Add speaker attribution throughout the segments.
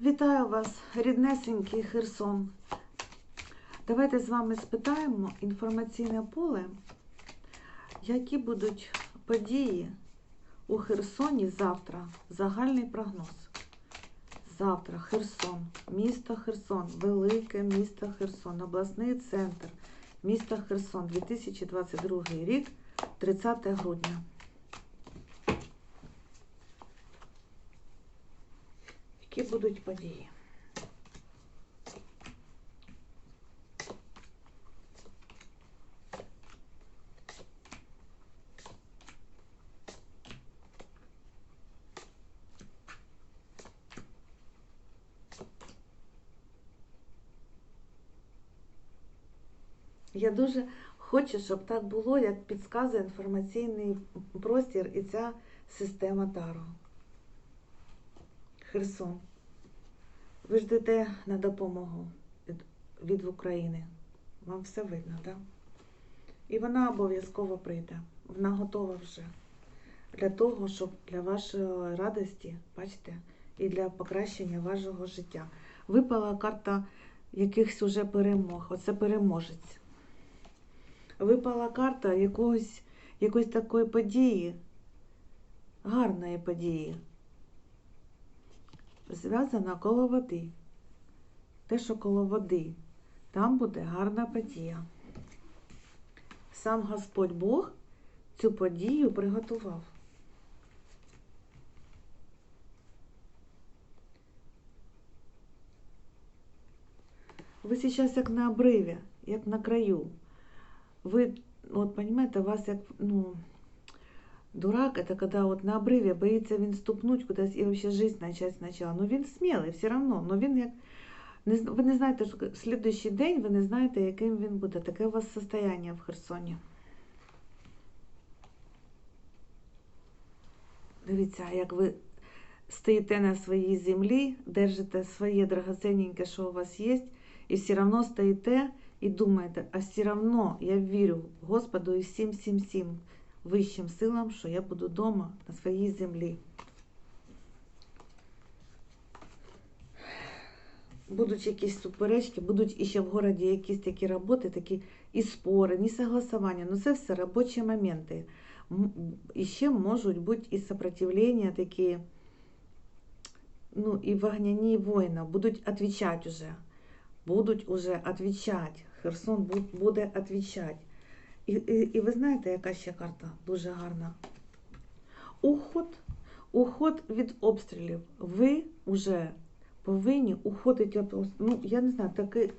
Speaker 1: Вітаю вас, ріднесенький Херсон. Давайте з вами спитаємо інформаційне поле, які будуть події у Херсоні завтра. Загальний прогноз. Завтра Херсон, місто Херсон, велике місто Херсон, обласний центр, місто Херсон, 2022 рік, 30 грудня. Які будуть події? Я дуже хочу, щоб так було, як підказує інформаційний простір і ця система Таро. Херсон. Ви ждете на допомогу від, України. Вам все видно, так? І вона обов'язково прийде. Вона готова вже для того, щоб для вашої радості, бачите, і для покращення вашого життя. Випала карта якихось уже перемог. Оце переможець. Випала карта якогось, якоїсь такої події, гарної події зв'язана коло води. Те, що коло води, там буде гарна подія. Сам Господь Бог цю подію приготував. Ви зараз як на обриві, як на краю. Ви, от, понимаете, вас як, ну, Дурак это когда вот на обриві боїться він ступнуть кудись і вообще жизнь начать спочатку. Ну він смілий все одно. Ну він як ви не знаєте, що слідуючий день ви не знаєте, яким він буде. Таке у вас состояние в Херсоні. Дивіться, як ви стоїте на своїй землі, держите своє драгоценненьке, що у вас є, і все одно стоїте і думаєте, а все одно я вірю Господу і всім, всім, всім вищим силам, що я буду вдома на своїй землі. Будуть якісь суперечки, будуть іще в городі якісь такі роботи, такі і спори, і согласування. Ну це все робочі моменти. І ще можуть бути і сопротивлення такі, ну, і вогняні воїни будуть відповідати вже. Будуть уже відповідати. Херсон буде відповідати. І, і, і ви знаєте, яка ще карта дуже гарна? Уход, уход від обстрілів. Ви вже повинні уходити. Ну, я не знаю, такий.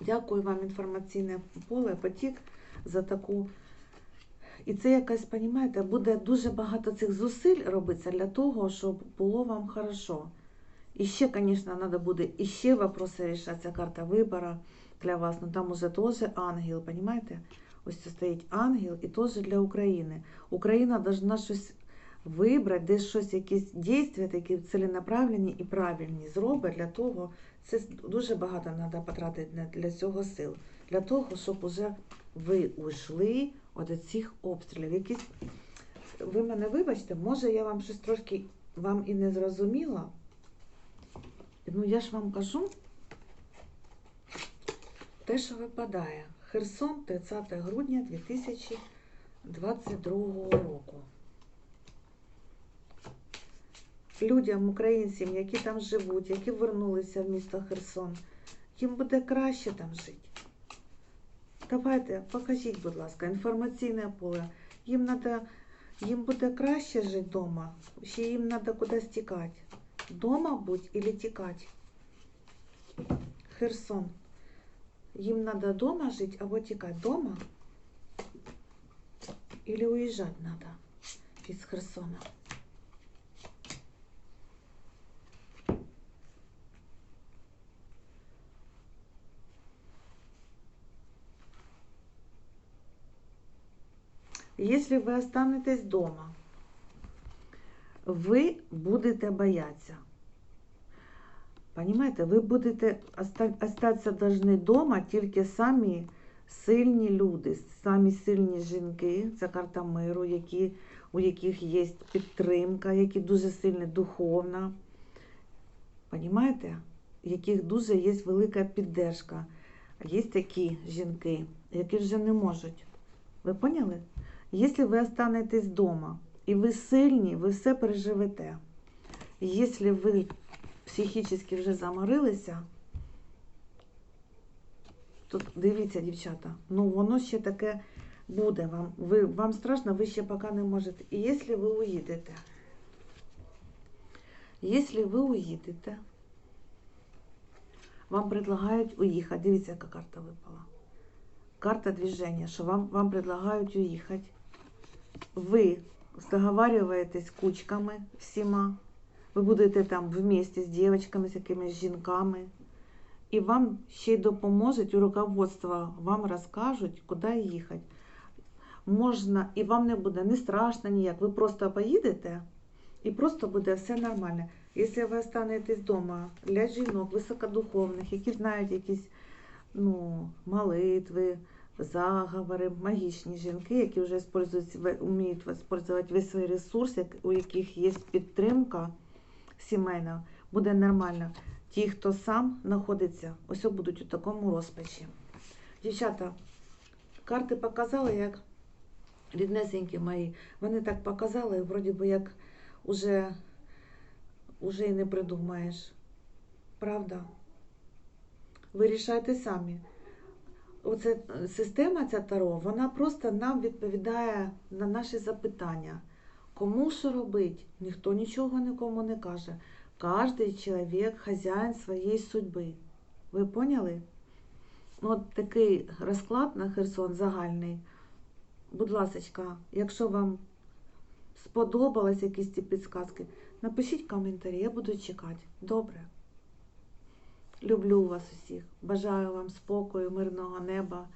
Speaker 1: Дякую вам, інформаційне поле, потік за таку. І це якась, розумієте, буде дуже багато цих зусиль робитися для того, щоб було вам хорошо. І ще, звісно, треба буде і ще вопроси рішатися, карта вибору для вас, ну там уже теж ангел, понимаете? Ось це стоїть ангел і теж для України. Україна должна щось вибрати, десь щось, якісь дійства такі ціленаправлені і правильні зробить для того. Це дуже багато треба потратити для цього сил. Для того, щоб уже ви ушли від цих обстрілів. Якісь... Ви мене вибачте, може я вам щось трошки вам і не зрозуміла. Ну, я ж вам кажу. Те, що випадає. Херсон 30 грудня 2022 року. Людям, українцям, які там живуть, які вернулися в місто Херсон, їм буде краще там жити. Давайте, покажіть, будь ласка, інформаційне поле. Їм надо, їм буде краще жити вдома, ще їм треба кудись тікати. Дома будь или тікати. Херсон. Им надо дома жить, або тікати дома, или уезжать надо из Херсона. Если вы останетесь дома, ви будете бояться. Понимаете, ви будете остатися должны дома тільки самі сильні люди, самі сильні жінки, це карта миру, які, у яких є підтримка, які дуже сильні духовна. Понімаєте? Яких дуже є велика піддержка. Є такі жінки, які вже не можуть. Ви поняли? Якщо ви останетесь вдома і ви сильні, ви все переживете. Якщо ви психічно вже заморилися, то дивіться, дівчата, ну воно ще таке буде вам. Ви, вам страшно, ви ще поки не можете. І якщо ви уїдете, якщо ви уїдете, вам предлагають уїхати. Дивіться, яка карта випала. Карта движення, що вам, вам предлагають уїхати. Ви договарюєтесь кучками всіма. Ви будете там вместе з дівчатками, з якимись жінками. І вам ще й допоможуть, у руководства вам розкажуть, куди їхати. Можна, і вам не буде не страшно ніяк. Ви просто поїдете, і просто буде все нормально. Якщо ви останетесь вдома для жінок високодуховних, які знають якісь ну, молитви, заговори, магічні жінки, які вже вміють використовувати весь свій ресурс, у яких є підтримка сімейна, буде нормально. Ті, хто сам знаходиться, ось будуть у такому розпачі. Дівчата, карти показали, як ріднесенькі мої, вони так показали, вроді би як уже, уже і не придумаєш. Правда? Ви рішайте самі. Оце система ця Таро, вона просто нам відповідає на наші запитання. Кому що робить? Ніхто нічого нікому не каже. Кожний чоловік хазяїн своєї судьби. Ви поняли? Ну, От такий розклад на Херсон загальний. Будь ласка, якщо вам сподобались якісь ці підсказки, напишіть коментарі, я буду чекати. Добре. Люблю вас усіх. Бажаю вам спокою, мирного неба,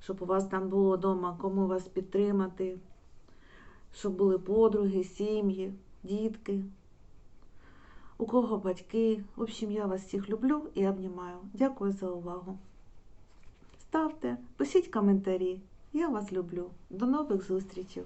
Speaker 1: щоб у вас там було вдома кому вас підтримати, щоб були подруги, сім'ї, дітки, у кого батьки. В общем, я вас всіх люблю і обнімаю. Дякую за увагу. Ставте, пишіть коментарі. Я вас люблю. До нових зустрічей!